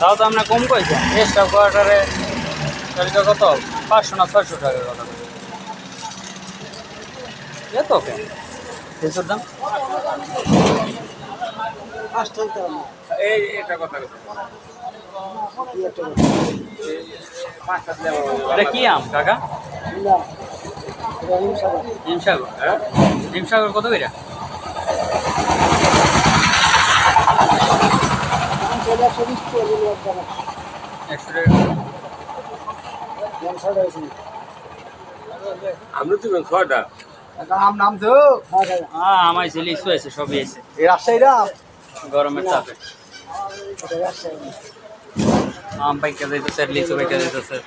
তাও তো আপনার কম করেছে এক্সট্রা কোয়ার্টারে তাহলে কত? পাঁচশো না ছয়শো টাকা কথা এত কেন? দাম? এই এটা কথা এটা কি আম কাকা? হিমসাগর হ্যাঁ? হিমসাগর কত টাকা। আমরা তো ছয়টা আম নাম তো হ্যাঁ আমার ছেলে ইস্যু আছে সবই আছে এই রাজশাহীরা গরমের চাপে আম পাইকা দিতেছে লিচু পাইকা দিতেছে